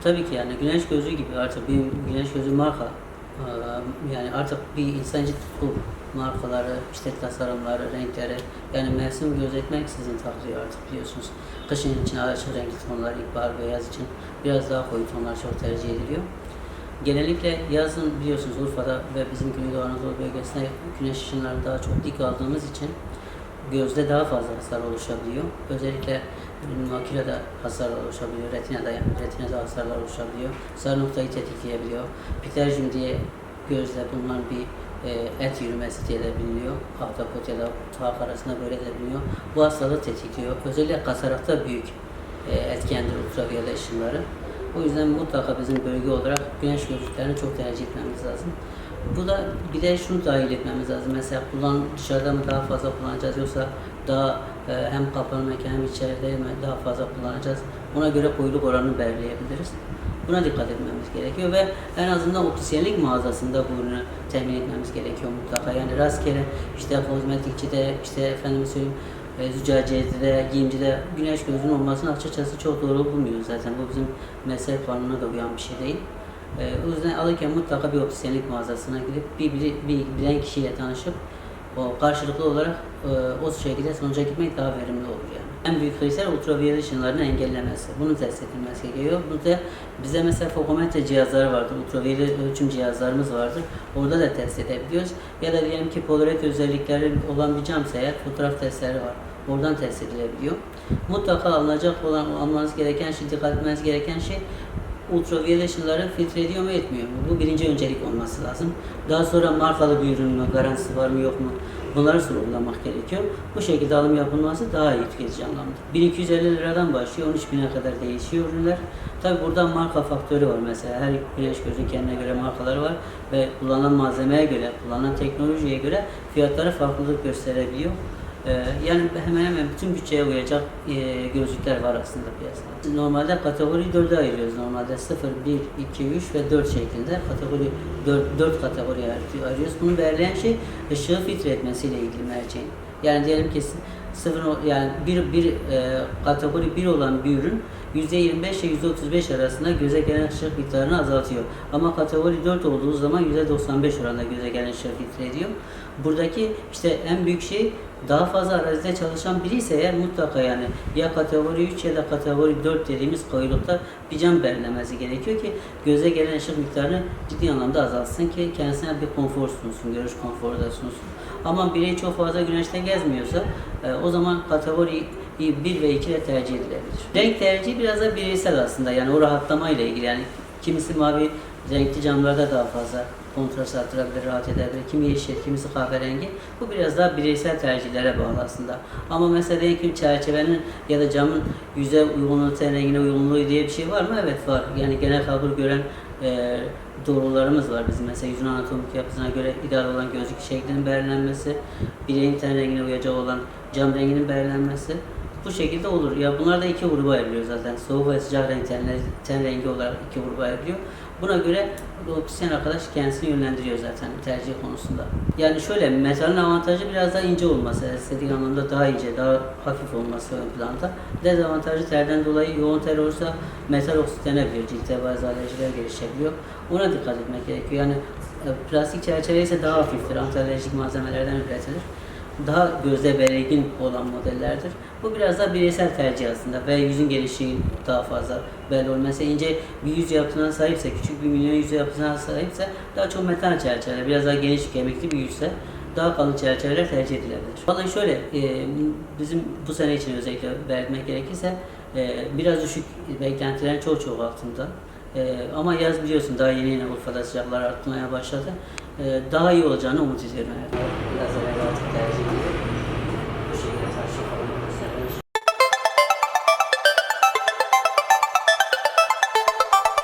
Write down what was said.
Tabii ki yani güneş gözü gibi artık bir güneş gözü marka yani artık bir insancı tutku markaları, işte tasarımları, renkleri yani mevsim gözetmeksizin takılıyor artık biliyorsunuz. Kışın için açık renkli tonlar, ilkbahar ve yaz için biraz daha koyu tonlar çok tercih ediliyor. Genellikle yazın biliyorsunuz Urfa'da ve bizim Güneydoğu Anadolu bölgesinde güneş ışınlarını daha çok dik aldığımız için gözde daha fazla hasar oluşabiliyor. Özellikle makinede hasar oluşabiliyor, retinada yani retinada hasarlar oluşabiliyor. Sarı noktayı tetikleyebiliyor. Piterjim diye gözle bulunan bir e, et yürümesi diye de biliniyor. Ahtapot ya da tuhaf arasında böyle de biliniyor. Bu hastalığı tetikliyor. Özellikle kasarakta büyük e, etkendir ultraviyole ışınları. O yüzden mutlaka bizim bölge olarak güneş gözlüklerini çok tercih etmemiz lazım. Bu da bir de şunu dahil etmemiz lazım. Mesela kullan dışarıda mı daha fazla kullanacağız yoksa daha e, hem kapalı mekan hem içeride mi daha fazla kullanacağız. Ona göre koyuluk oranını belirleyebiliriz. Buna dikkat etmemiz gerekiyor ve en azından optisyenlik mağazasında bu ürünü temin etmemiz gerekiyor mutlaka. Yani rastgele işte kozmetikçide, işte efendim söyleyeyim e, züccaciyede, giyimcide güneş gözünün olmasını açıkçası çok doğru bulmuyoruz zaten. Bu bizim meslek planına da uyan bir şey değil. E, o yüzden alırken mutlaka bir optisyenlik mağazasına gidip bir, bir, bir bilen kişiyle tanışıp o karşılıklı olarak e, o şekilde sonuca gitmek daha verimli olur yani. En büyük kriter ultraviyole ışınlarını engellemesi. Bunu test edilmesi gerekiyor. Bu da bize mesela fokometre cihazları vardır, ultraviyole ölçüm cihazlarımız vardır. Orada da test edebiliyoruz. Ya da diyelim ki polarit özellikleri olan bir camsa eğer fotoğraf testleri var. Oradan test edilebiliyor. Mutlaka alınacak olan, almanız gereken şey, dikkat etmeniz gereken şey ultraviyole ışınları filtre ediyor mu etmiyor mu? Bu birinci öncelik olması lazım. Daha sonra markalı bir ürün mü, garantisi var mı yok mu? Bunları sorgulamak gerekiyor. Bu şekilde alım yapılması daha iyi tüketici anlamda. 1250 liradan başlıyor, 13.000'e kadar değişiyor ürünler. Tabi burada marka faktörü var mesela. Her güneş gözü kendine göre markaları var ve kullanılan malzemeye göre, kullanılan teknolojiye göre fiyatları farklılık gösterebiliyor. Ee, yani hemen hemen bütün bütçeye uyacak e, gözlükler var aslında piyasada. Normalde kategori 4'e ayırıyoruz. Normalde 0, 1, 2, 3 ve 4 şeklinde kategori 4, 4 kategoriye ayır- ayırıyoruz. Bunu belirleyen şey ışığı filtre etmesiyle ilgili merceğin. Yani diyelim ki sıfır yani bir, bir e, kategori 1 olan bir ürün %25 ile %35 arasında göze gelen ışık miktarını azaltıyor. Ama kategori 4 olduğu zaman %95 oranında göze gelen ışığı filtre ediyor. Buradaki işte en büyük şey daha fazla arazide çalışan biri ise eğer mutlaka yani ya kategori 3 ya da kategori 4 dediğimiz koyulukta bir cam belirlemesi gerekiyor ki göze gelen ışık miktarını ciddi anlamda azaltsın ki kendisine bir konfor sunsun, görüş konforu da sunsun. Ama birey çok fazla güneşte gezmiyorsa e, o zaman kategori 1 ve 2 de tercih edilebilir. Renk tercihi biraz da bireysel aslında yani o rahatlama ile ilgili yani kimisi mavi renkli camlarda daha fazla kontrast arttırabilir, rahat edebilir. Kimi yeşil, kimisi kahverengi. Bu biraz daha bireysel tercihlere bağlı aslında. Ama mesela diyelim ki çerçevenin ya da camın yüze uygunluğu, ten rengine uygunluğu diye bir şey var mı? Evet var. Yani genel kabul gören e, doğrularımız var bizim. Mesela yüzün anatomik yapısına göre ideal olan gözlük şeklinin belirlenmesi, bireyin ten rengine uyacak olan cam renginin belirlenmesi. Bu şekilde olur. Ya bunlar da iki gruba ayrılıyor zaten. Soğuk ve sıcak renk ten, ten rengi olarak iki gruba ayrılıyor. Buna göre optisyen arkadaş kendisini yönlendiriyor zaten tercih konusunda. Yani şöyle metalin avantajı biraz daha ince olması, estetik anlamda daha ince, daha hafif olması ön planda. Dezavantajı terden dolayı yoğun ter olursa metal oksitlenebiliyor, ciltte bazı alerjiler gelişebiliyor. Ona dikkat etmek gerekiyor. Yani e, plastik çerçeve ise daha hafiftir, antialerjik malzemelerden üretilir daha gözde belirgin olan modellerdir. Bu biraz daha bireysel tercih aslında ve yüzün gelişi daha fazla belli olur. Mesela ince bir yüz yapısına sahipse, küçük bir milyon yüz yapısına sahipse daha çok metal çerçeveler, biraz daha geniş kemikli bir yüzse daha kalın çerçeveler tercih edilebilir. Vallahi şöyle, e, bizim bu sene için özellikle belirtmek gerekirse e, biraz düşük beklentilerin çok çok altında. E, ama yaz biliyorsun daha yeni yeni Urfa'da sıcaklar artmaya başladı. Daha iyi olacağını umut ediyorum. Biraz